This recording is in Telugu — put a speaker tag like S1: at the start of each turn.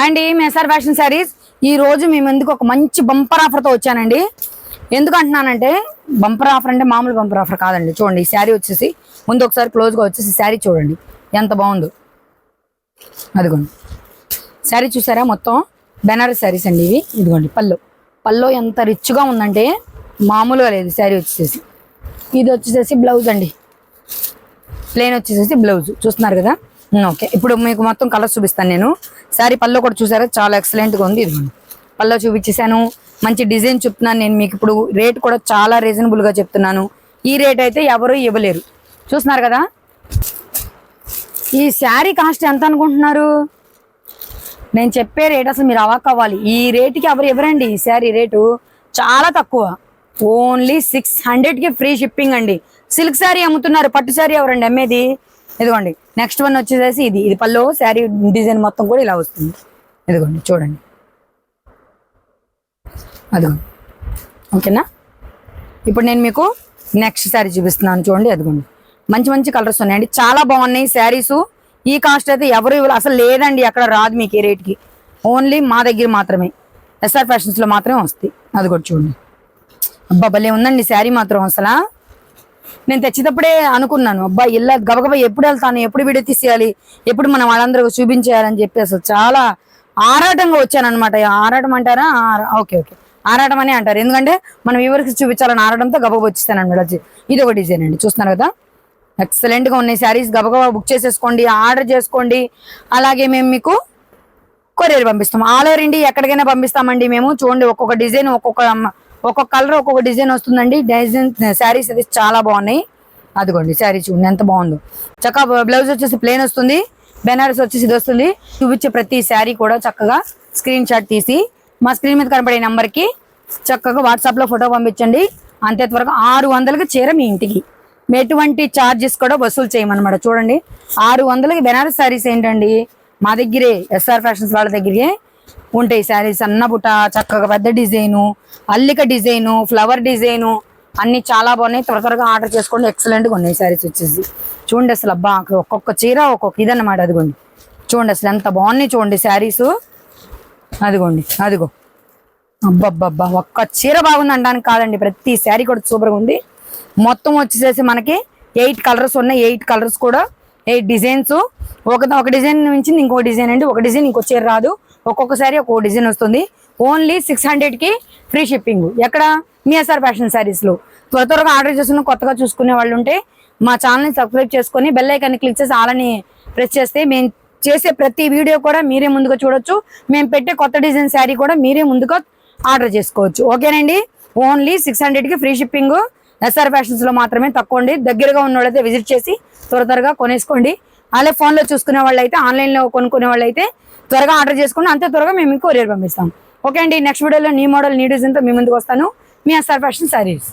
S1: అండ్ అండి మెసార్ ఫ్యాషన్ శారీస్ ఈ రోజు మీ ముందుకు ఒక మంచి బంపర్ ఆఫర్తో వచ్చానండి. ఎందుకు అంటున్నానంటే బంపర్ ఆఫర్ అంటే మామూలు బంపర్ ఆఫర్ కాదండి. చూడండి ఈ శారీ వచ్చేసి ముందు ఒకసారి క్లోజ్గా వచ్చేసి శారీ చూడండి. ఎంత బాగుందో. అదిగోండి. శారీ చూసారా? మొత్తం బెనారస్ శారీస్ అండి ఇవి. ఇదిగోండి పల్లో పల్లో ఎంత రిచ్గా ఉందంటే మామూలుగా లేదు శారీ వచ్చేసి. ఇది వచ్చేసేసి బ్లౌజ్ అండి. ప్లేన్ వచ్చేసేసి బ్లౌజ్ చూస్తున్నారు కదా? ఓకే. ఇప్పుడు మీకు మొత్తం కలర్స్ చూపిస్తాను నేను. శారీ పల్లో కూడా చూసారా? చాలా ఎక్సలెంట్గా ఉంది ఇది పల్లో చూపించేశాను. మంచి డిజైన్ చెప్తున్నాను నేను మీకు ఇప్పుడు. రేట్ కూడా చాలా రీజనబుల్గా చెప్తున్నాను. ఈ రేట్ అయితే ఎవరు ఇవ్వలేరు. చూస్తున్నారు కదా? ఈ శారీ కాస్ట్ ఎంత అనుకుంటున్నారు? నేను చెప్పే రేట్ అసలు మీరు అవాక్ అవ్వాలి. ఈ రేటుకి ఎవరు ఇవ్వరండి ఈ శారీ రేటు చాలా తక్కువ. ఓన్లీ సిక్స్ హండ్రెడ్కి ఫ్రీ షిప్పింగ్ అండి. సిల్క్ శారీ అమ్ముతున్నారు. పట్టు శారీ ఎవరండి అమ్మేది? ఇదిగోండి నెక్స్ట్ వన్ వచ్చేసేసి ఇది. ఇది పల్లో శారీ డిజైన్ మొత్తం కూడా ఇలా వస్తుంది. ఇదిగోండి చూడండి. అదిగోండి. ఓకేనా? ఇప్పుడు నేను మీకు నెక్స్ట్ శారీ చూపిస్తున్నాను చూడండి అదిగోండి. మంచి మంచి కలర్స్ ఉన్నాయండి. చాలా బాగున్నాయి శారీస్. ఈ కాస్ట్ అయితే ఎవరు ఇవ్వరు అసలు లేదండి అక్కడ రాదు మీకు ఈ రేట్కి ఓన్లీ మా దగ్గర మాత్రమే. ఎస్ఆర్ ఫ్యాషన్స్లో మాత్రమే వస్తాయి. అది కూడా చూడండి. అబ్బా భలే ఉందండి శారీ మాత్రం అసలు. నేను తెచ్చేటప్పుడే అనుకున్నాను అబ్బా ఇలా గబగబా ఎప్పుడు వెళ్తాను ఎప్పుడు వీడియో తీసేయాలి ఎప్పుడు మనం వాళ్ళందరూ చూపించేయాలని చెప్పి అసలు చాలా ఆరాటంగా వచ్చాను ఆరాటం అంటారా? Okay okay. ఆరాటం అని అంటారు. ఎందుకంటే మనం ఎవరికి చూపించాలని ఆరాటంతో గబగబా వచ్చేసాను అనమాట ఇది ఒక డిజైన్ అండి. చూస్తున్నారు కదా? ఎక్సలెంట్గా ఉన్నాయి శారీస్. గబగబా బుక్ చేసేసుకోండి ఆర్డర్ చేసుకోండి. అలాగే మేము మీకు కొరియర్ పంపిస్తాం. ఆల్ ఓవర్ ఇండియా ఎక్కడికైనా పంపిస్తామండి మేము. చూడండి ఒక్కొక్క డిజైన్ ఒక్కొక్క ఒక్కొక్క కలర్ ఒక్కొక్క డిజైన్ వస్తుందండి. డిజైన్ శారీస్ అది చాలా బాగున్నాయి. అదిగోండి శారీ చూడండి ఎంత బాగుందో. చక్కగా బ్లౌజ్ వచ్చేసి ప్లేన్ వస్తుంది. బెనారస్ వచ్చేసి ఇది వస్తుంది. చూపించే ప్రతి శారీ కూడా చక్కగా స్క్రీన్ షాట్ తీసి మా స్క్రీన్ మీద కనపడే నెంబర్కి చక్కగా వాట్సాప్లో ఫోటో పంపించండి. అంతే త్వరగా ఆరు వందలకి చీర మీ ఇంటికి. ఎటువంటి ఛార్జెస్ కూడా వసూలు చేయమన్నమాట. చూడండి ఆరు వందలకి బెనారస్ శారీస్ ఏంటండి? మా దగ్గరే ఎస్ఆర్ ఫ్యాషన్స్ వాళ్ళ దగ్గరే ఉంటాయి శారీస్. అన్న చక్కగా పెద్ద డిజైను అల్లిక డిజైను ఫ్లవర్ డిజైను అన్ని చాలా బాగున్నాయి. త్వర త్వరగా ఆర్డర్ చేసుకోండి. ఎక్సలెంట్గా ఉన్నాయి శారీస్ వచ్చేసి. చూడండి అసలు అబ్బా ఒక్కొక్క చీర ఒక్కొక్క ఇదన్నమాట. అదిగోండి. చూడండి అసలు ఎంత బాగున్నాయి చూడండి శారీస్. అదిగోండి అదిగో. అబ్బబ్బబ్బా ఒక్క చీర బాగుంది అనడానికి కాదండి. ప్రతి శారీ కూడా సూపర్గా ఉంది. మొత్తం వచ్చేసేసి మనకి ఎయిట్ కలర్స్ ఉన్నాయి. ఎయిట్ కలర్స్ కూడా ఎయిట్ డిజైన్స్. ఒక ఒక డిజైన్ నుంచి ఇంకో డిజైన్ అండి. ఒక డిజైన్ ఇంకో చీర రాదు. ఒక్కొక్కసారి ఒక్కో ఒక్కొక్క డిజైన్ వస్తుంది. ఓన్లీ సిక్స్కి ఫ్రీ షిప్పింగ్ ఎక్కడ? మీ ఎస్ఆర్ ఫ్యాషన్ శారీస్లో త్వర త్వరగా ఆర్డర్ చేసుకుని కొత్తగా చూసుకునే వాళ్ళు ఉంటే మా ఛానల్ని సబ్స్క్రైబ్ చేసుకొని బెల్ ఐకాన్ని క్లిక్ చేసి ఆలని ప్రెస్ చేస్తే మేము చేసే ప్రతి వీడియో కూడా మీరే ముందుగా చూడొచ్చు. మేము పెట్టే కొత్త డిజైన్ శారీ కూడా మీరే ముందుగా ఆర్డర్ చేసుకోవచ్చు. ఓకేనండి? ఓన్లీ సిక్స్కి ఫ్రీ షిప్పింగ్ ఎస్ఆర్ ఫ్యాషన్స్లో మాత్రమే తక్కువండి దగ్గరగా ఉన్న విజిట్ చేసి త్వర త్వరగా కొనేసుకోండి. అలాగే ఫోన్లో చూసుకునే వాళ్ళు అయితే ఆన్లైన్లో కొనుక్కునే వాళ్ళు అయితే త్వరగా ఆర్డర్ చేసుకుని అంత త్వరగా మేము కొరియర్ పంపిస్తాం. ఓకే అండి నెక్స్ట్ వీడియోలో నీ మోడల్ నీ డిజైన్తో మీ ముందుకు వస్తాను. మీ ఎస్ఆర్ ఫ్యాషన్ సారీస్